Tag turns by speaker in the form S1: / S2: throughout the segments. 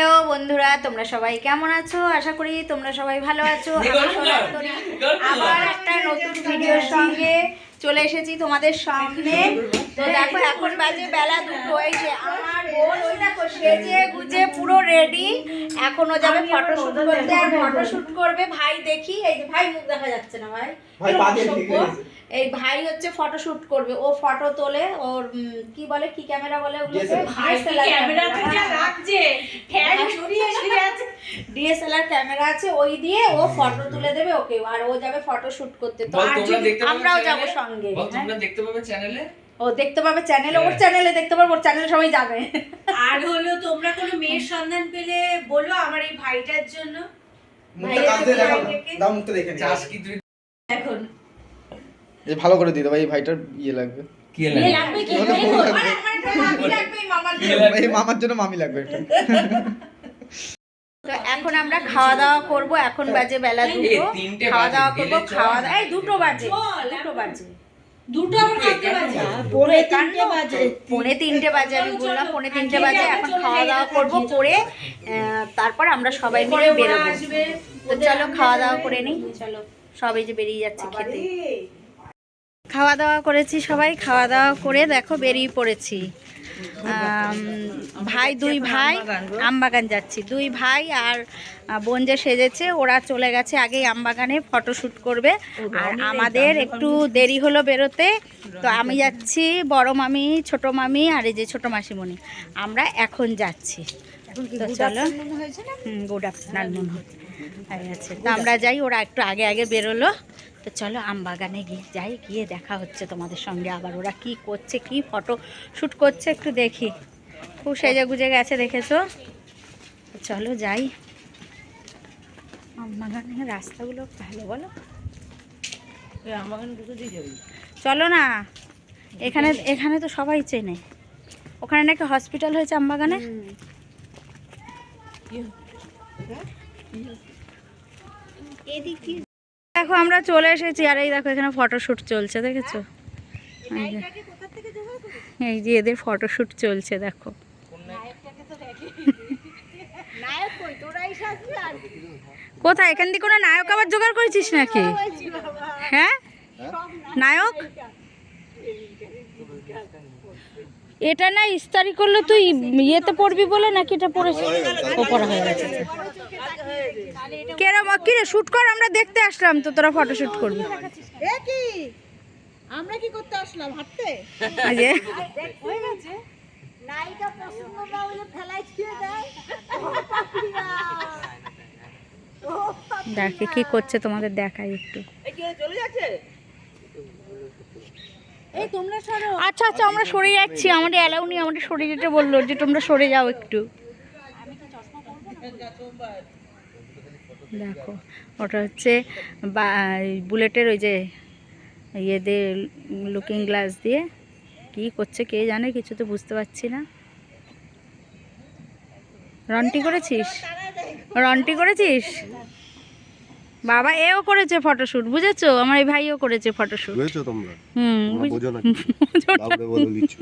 S1: Hello বন্ধুরা তোমরা সবাই কেমন আছো? আশা করি তোমরা সবাই ভালো আছো। আবার একটা নতুন ভিডিওর সঙ্গে চলে এসেছি তোমাদের সামনে। তো দেখো এখন বাজে বেলা দুটো। এই যে আমার বোন ওই দেখো সেজে গুজে পুরো রেডি এখনও যাবে ফটোশুট করতে। আর ফটোশুট করবে ভাই দেখি। এই যে ভাই মুখ দেখা যাচ্ছে না ভাই। এই ভাই হচ্ছে ফটো ফটোশুট করবে। ও ফটো তোলে ওর কি বলে কি ক্যামেরা বলে ডিএসএলআর ক্যামেরা আছে ওই দিয়ে ও ফটো তুলে দেবে ওকে আর ও যাবে ফটো শুট করতে। তো আমরাও যাব
S2: চ্যানেলে?
S1: সঙ্গে। হ্যাঁ?
S2: তোমরা দেখতে পাবে চ্যানেলে
S1: ও দেখতে পাবে চ্যানেলে ওর। চ্যানেলে দেখতে পারব ওর চ্যানেলে সবাই যাবে।
S3: আর হলো তোমরা কোনো মেয়ের সন্ধান পেলে বলো আমার এই ভাইটার জন্য? এখন।
S4: এই ভালো করে দিতে ভাই এই ভাইটার ইয়ে লাগবে।
S1: একটা এই মামার জন্য।
S2: লাগবে?
S4: এই মামার জন্য মামি লাগবে এটা
S1: তো এখন আমরা খাওয়া দাওয়া করব এখন বাজে বেলা দুটো। খাওয়া দাওয়া করব খাওয়া। দাওয়া এই দুটো বাজে দুটো বাজে। পৌনে তিনটে বাজে। আমি বললাম। পৌনে তিনটে বাজে এখন খাওয়া দাওয়া করব করে তারপর আমরা সবাই মিলে বেরোবো। তো চলো খাওয়া দাওয়া করে নিই। চলো। সবাই যে বেরিয়ে যাচ্ছে খেতে। খাওয়া দাওয়া করেছি সবাই খাওয়া দাওয়া করে দেখো বেরিয়ে পড়েছি। ভাই দুই ভাই আমবাগান যাচ্ছি। দুই ভাই আর বোন যে সেজেছে ওরা চলে গেছে আগেই আমবাগানে ফটোশ্যুট করবে। আর আমাদের একটু দেরি হলো বেরোতে তো আমি যাচ্ছি বড় মামি ছোট মামি আর এই যে ছোট মাসিমণি। আমরা এখন যাচ্ছি। তো চলো। Good afternoon. হয়ে গেছে। তো আমরা যাই ওরা একটু আগে আগে বেরোলো। তো চলো আম বাগানে গিয়ে যাই গিয়ে দেখা হচ্ছে তোমাদের সঙ্গে আবার। ওরা কি করছে কি ফটো শ্যুট করছে একটু দেখি। খুব সেজে গুজে গেছে দেখেছ? তো চলো যাই। আমবাগানের রাস্তাগুলো ভালো বলো? চলো না। এখানে এখানে তো সবাই চেনে। ওখানে নাকি হসপিটাল হয়েছে আমবাগানে দেখো আমরা চলে এসেছি আর এই দেখো এখানে ফটোশ্যুট চলছে দেখেছ এই যে। এদের ফটোশ্যুট চলছে দেখো কোথায় এখান থেকে কোনো নায়ক আবার জোগাড় করেছিস নাকি হ্যাঁ নায়ক এটা না ইস্তারি করলে তুই ইয়েতে পড়বি বলে নাকি এটা ও পড়া হয়ে গেছে? কেরম কিরে শুট কর আমরা দেখতে আসলাম তো তোরা ফটো শুট করবি
S5: আমরা কি করতে আসলাম হাঁটতে? নায়িকা পছন্দ না হলে ফেলাই ছুঁয়ে দেয়।
S1: দেখে কি করছে তোমাদের দেখাই একটু।
S5: এই তোমরা সরো
S1: আচ্ছা আচ্ছা আমরা সরে যাচ্ছি। আমাদের অ্যালাউ নেই আমাদের সরে যেতে বলল যে তোমরা সরে যাও একটু। দেখো ওটা হচ্ছে বুলেটের ওই যে ইয়ে দিয়ে লুকিং গ্লাস দিয়ে কি করছে কে জানে কিছু তো বুঝতে পারছি না। রন্টি করেছিস? রন্টি করেছিস? বাবা এও করেছে ফটোশুট বুঝেছ? আমার এই ভাইও করেছে ফটোশুট
S6: বুঝেছ তোমরা?
S1: হুম বুঝো
S6: না। বাবুরে বলে দিচ্ছ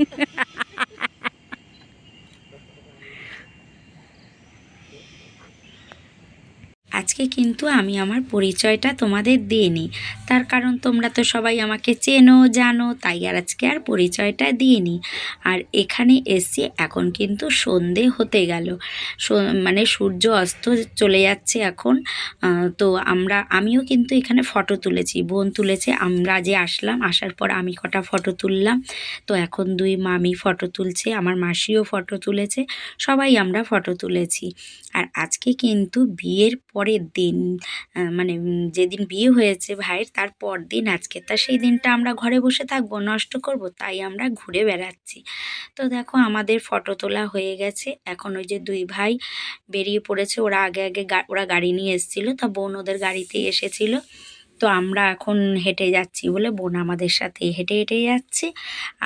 S7: আজকে কিন্তু আমি আমার পরিচয়টা তোমাদের দিইনি। তার কারণ তোমরা তো সবাই আমাকে চেনো, জানো, তাই আর আজকে আর পরিচয়টা দিইনি। আর এখানে এসে এখন কিন্তু সন্ধে হতে গেল। মানে সূর্য অস্ত চলে যাচ্ছে এখন। তো আমরা, আমিও কিন্তু এখানে ফটো তুলেছি। বোন তুলেছে, আমরা যে আসলাম, আসার পর আমি কটা ফটো তুললাম। তো এখন দুই মামি ফটো তুলছে, আমার মাসিও ফটো তুলেছে, সবাই আমরা ফটো তুলেছি। আর আজকে কিন্তু বিয়ের পরের দিন মানে যেদিন বিয়ে হয়েছে ভাইয়ের, তার পর দিন আজকে। তা সেই দিনটা আমরা ঘরে বসে থাকব, নষ্ট করব, তাই আমরা ঘুরে বেড়াচ্ছি। তো দেখো, আমাদের ফটো তোলা হয়ে গেছে। এখন ওই যে দুই ভাই বেরিয়ে পড়েছে, ওরা আগে আগে ওরা গাড়ি নিয়ে এসেছিল, তা বোন ওদের গাড়িতে এসেছিল। তো আমরা এখন হেঁটে যাচ্ছি বলে বোন আমাদের সাথে হেঁটে হেঁটে যাচ্ছে,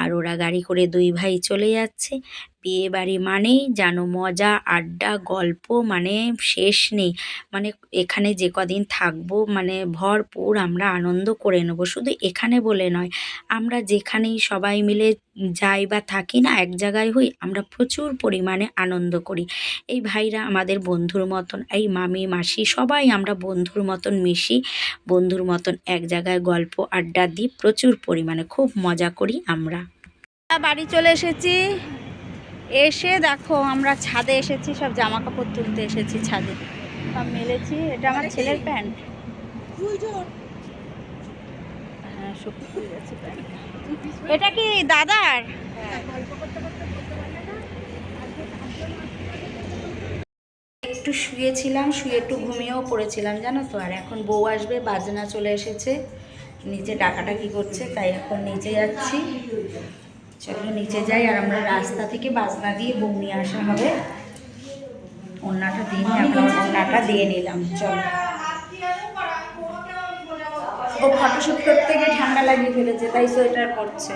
S7: আর ওরা গাড়ি করে দুই ভাই চলে যাচ্ছে। বিয়ে বাড়ি মানেই যেন মজা, আড্ডা, গল্প মানে শেষ নেই। মানে এখানে যে কদিন থাকব মানে ভরপুর আমরা আনন্দ করে নেব। শুধু এখানে বলে নয়, আমরা যেখানেই সবাই মিলে যাই বা থাকি না, এক জায়গায় হই, আমরা প্রচুর পরিমাণে আনন্দ করি। এই ভাইরা আমাদের বন্ধুর মতন, এই মামি, মাসি, সবাই আমরা বন্ধুর মতন মিশি, বন্ধুর মতন এক জায়গায় গল্প, আড্ডা দিই, প্রচুর পরিমাণে, খুব মজা করি আমরা
S1: বাড়ি চলে এসেছি। এসে দেখো আমরা ছাদে এসেছি সব জামা কাপড় তুলতে এসেছি ছাদে। সব মেলেছি এটা আমার ছেলের প্যান্ট। হ্যাঁ শুকিয়ে গেছে প্যান্ট। এটা কি দাদার? একটু শুয়েছিলাম শুয়ে একটু ঘুমিয়েও পড়েছিলাম জানো তো? আর এখন বউ আসবে বাজনা চলে এসেছে। নিচে ডাকাডাকি করছে তাই এখন নিচে যাচ্ছি। চলো নিচে যাই আর আমরা রাস্তা থেকে বাজনা দিয়ে বউ নিয়ে আসা হবে। দিয়ে নিই, আমরা ওড়নাটা দিয়ে নিলাম চলো। ও ফটোশ্যুট করতে গিয়ে ঠান্ডা লাগিয়ে ফেলেছে তাই সোয়েটার পরছে।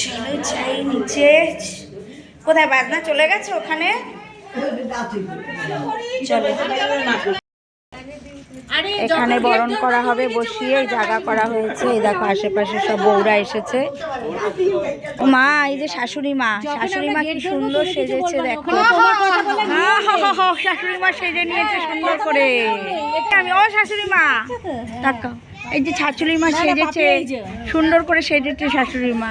S1: চলো যাই নিচে। কোথায় বাজনা? চলে গেছে ওখানে? চলো। এখানে বরণ করা হবে বসিয়ে জায়গা করা হয়েছে। এই দেখো আশেপাশে সব বউরা এসেছে। মা এই যে শাশুড়ি মা শাশুড়ি মা কি সুন্দর সেজেছে দেখো। শাশুড়ি মা সেজে নিয়েছে সুন্দর করে। আমি ও শাশুড়ি মা তাকাও। এই যে শাশুড়ি মা সেজেছে সুন্দর করে সেজেছে শাশুড়ি মা।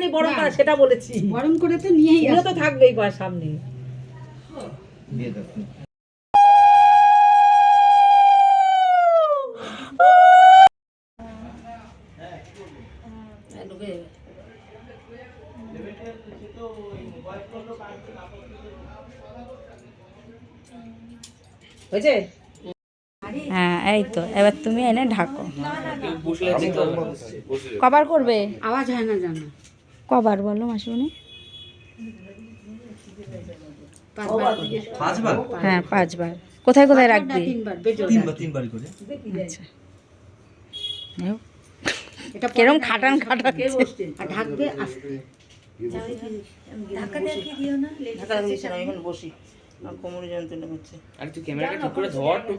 S8: নেই বরং করা সেটা বলেছি।
S5: গরম করে তো নিয়েই
S8: এগুলো তো থাকবেই বা সামনে। হয়েছে?
S1: হ্যাঁ এই তো। এবার তুমি এনে ঢাকো। কবার করবে?
S5: আওয়াজ হয় না জানো।
S1: কবার বলো
S2: পাঁচবার।
S1: হ্যাঁ পাঁচবার। কোথায় কোথায় রাখবি?
S2: করে।
S1: আচ্ছা। কেরম খাটান
S5: আর ঢাকবে আস্তে
S8: ঢাকা দিয়েছি না এখন বসি। আমার কোমরে যন্ত্রণা হচ্ছে
S2: আরে তুই ক্যামেরাটা ঠিক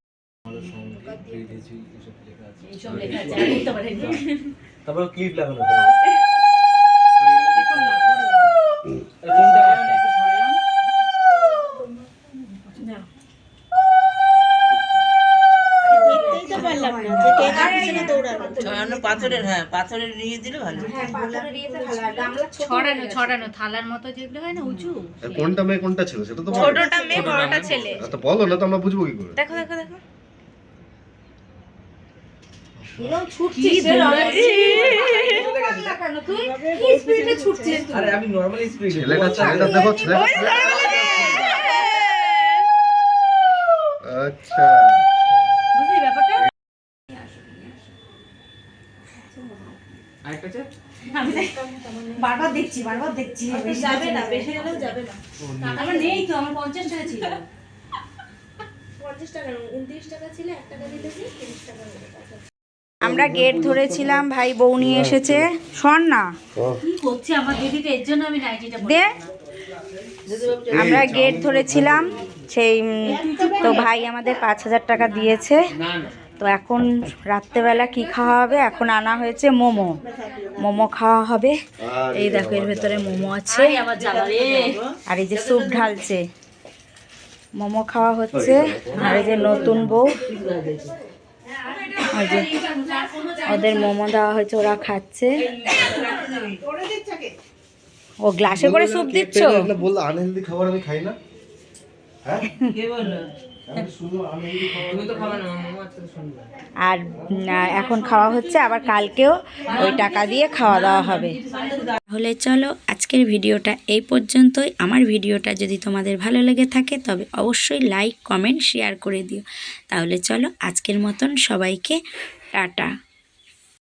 S2: তারপর ক্লিপ লাগানো
S8: পাথরের হ্যাঁ পাথরের নিয়ে দিলে ভালো।
S3: ছড়ানো ছড়ানো থালার মতো যেগুলো হয় না উঁচু।
S6: কোনটা মেয়ে কোনটা ছিল সেটা তো
S1: ছোটটা মেয়ে বড়টা ছেলে।
S6: তো বলো না তো আমরা বুঝব কি করে?
S1: দেখো দেখো দেখো
S2: আরে আমি নরমালি স্পিড
S6: ছেলেটা ছেলেটা দেখো ছেলেটা আচ্ছা
S5: বারবার দেখছি বারবার দেখছি
S3: যাবে না বেশি গেলেও যাবে না আমার নেই তো আমার পঞ্চাশ টাকা ছিল
S1: আমরা গেট ধরেছিলাম ভাই বউ নিয়ে এসেছে। শোন না।
S3: আমার
S1: দে। গেট ধরেছিলাম সেই তো ভাই আমাদের পাঁচ হাজার টাকা দিয়েছে। তো এখন রাত্রেবেলা কি খাওয়া হবে? এখন আনা হয়েছে মোমো। মোমো খাওয়া হবে। এই দেখো এর ভেতরে মোমো আছে। আর এই যে স্যুপ ঢালছে। মোমো খাওয়া হচ্ছে। আর এই যে নতুন বউ। ওই যে ওদের মোমো দেওয়া হয়েছে ওরা খাচ্ছে। ও গ্লাসে করে স্যুপ দিচ্ছ?
S6: বলল আনহেলদি খাবার আমি খাই না? হ্যাঁ?
S1: আর এখন খাওয়া হচ্ছে আবার কালকেও ওই টাকা দিয়ে খাওয়া দাওয়া হবে।
S7: তাহলে চলো আজকের ভিডিওটা এই পর্যন্তই। আমার ভিডিওটা যদি তোমাদের ভালো লেগে থাকে তবে অবশ্যই লাইক কমেন্ট শেয়ার করে দিও। তাহলে চলো আজকের মতন সবাইকে টাটা।